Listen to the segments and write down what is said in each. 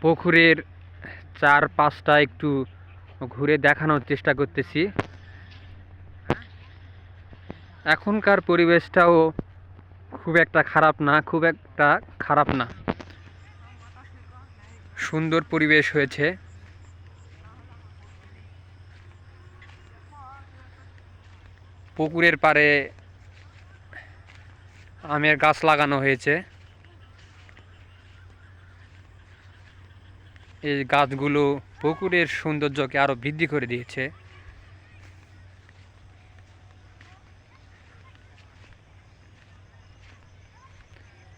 পুকুরের চার পাঁচটা একটু ঘুরে দেখানোর চেষ্টা করতেছি। এখনকার পরিবেশটাও খুব একটা খারাপ না, খুব একটা খারাপ না। সুন্দর পরিবেশ হয়েছে। পুকুরের পাড়ে আমের গাছ লাগানো হয়েছে। এই গাছগুলো পুকুরের সৌন্দর্যকে আরও বৃদ্ধি করে দিয়েছে।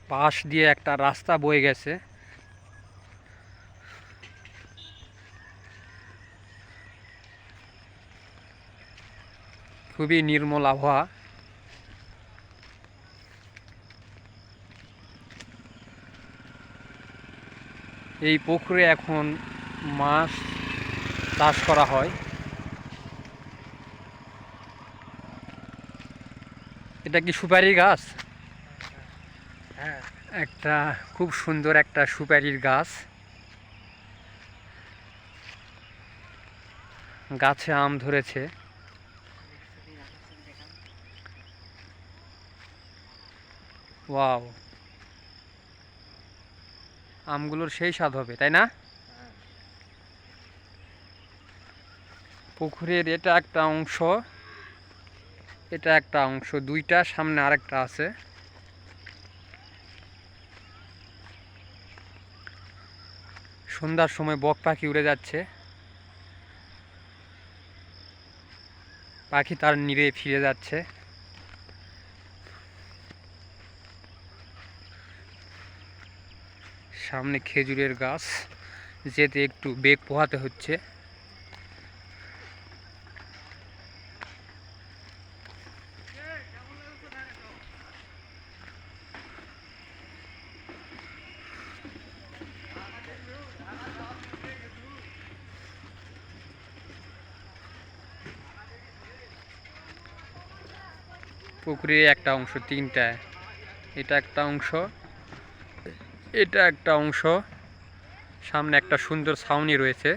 পাশ দিয়ে একটা রাস্তা বয়ে গেছে। খুবই নির্মল আবহাওয়া। এই পুকুরে এখন মাছ চাষ করা হয়। এটা কি সুপারি গাছ? হ্যাঁ। একটা খুব সুন্দর একটা সুপারির গাছ। গাছে আম ধরেছে। ওয়াও। আমগুলোর সেই স্বাদ হবে, তাই না? পুকুরের এটা একটা অংশ, এটা একটা অংশ, দুইটা, সামনে আরেকটা আছে। সন্ধ্যার সময় বক পাখি উড়ে যাচ্ছে। পাখি তার নিরে ফিরে যাচ্ছে। সামনে খেজুরের গাছ, যেতে একটু বেগ পোহাতে হচ্ছে। পুকুরে একটা অংশ, তিনটায়। এটা একটা অংশ। এটা একটা অংশ। সামনে একটা সুন্দর ছাউনি রয়েছে।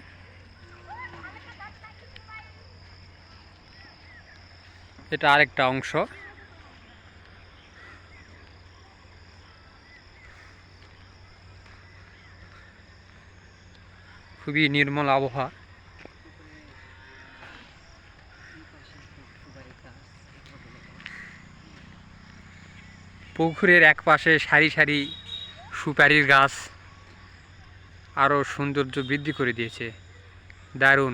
এটা আরেকটা অংশ। খুবই নির্মল আবহাওয়া। পুকুরের এক পাশে সারি সারি সুপারির গাছ আরও সৌন্দর্য বৃদ্ধি করে দিয়েছে। দারুণ।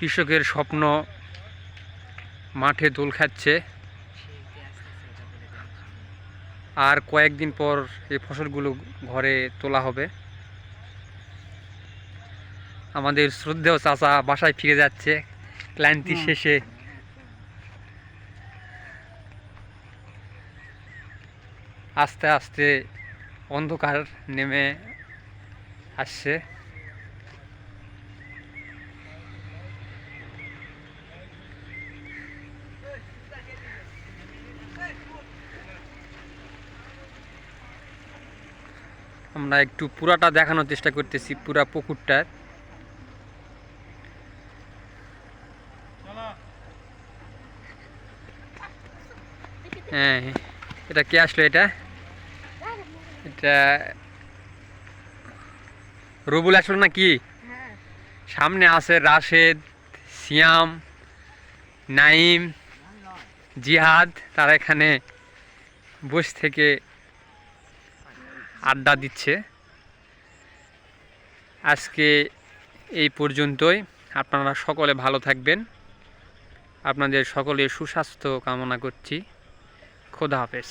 কৃষকের স্বপ্ন মাঠে দোল খাচ্ছে। আর কয়েকদিন পর এই ফসলগুলো ঘরে তোলা হবে। আমাদের শ্রদ্ধেয় চাচা বাসায় ফিরে যাচ্ছে। ক্লান্তি শেষে। আস্তে আস্তে অন্ধকার নেমে আসছে। আমরা একটু পুরাটা দেখানোর চেষ্টা করতেছি, পুরা পুকুরটার। হ্যাঁ এটা কে আসলো এটা? এটা রবুল আসলো না কি সামনে আছে রাশেদ, সিয়াম, নাইম, জিহাদ, তারা এখানে বসে থেকে আড্ডা দিচ্ছে। আজকে এই পর্যন্তই। আপনারা সকলে ভালো থাকবেন। আপনাদের সকলে সুস্বাস্থ্য কামনা করছি। খোদা হাফেজ।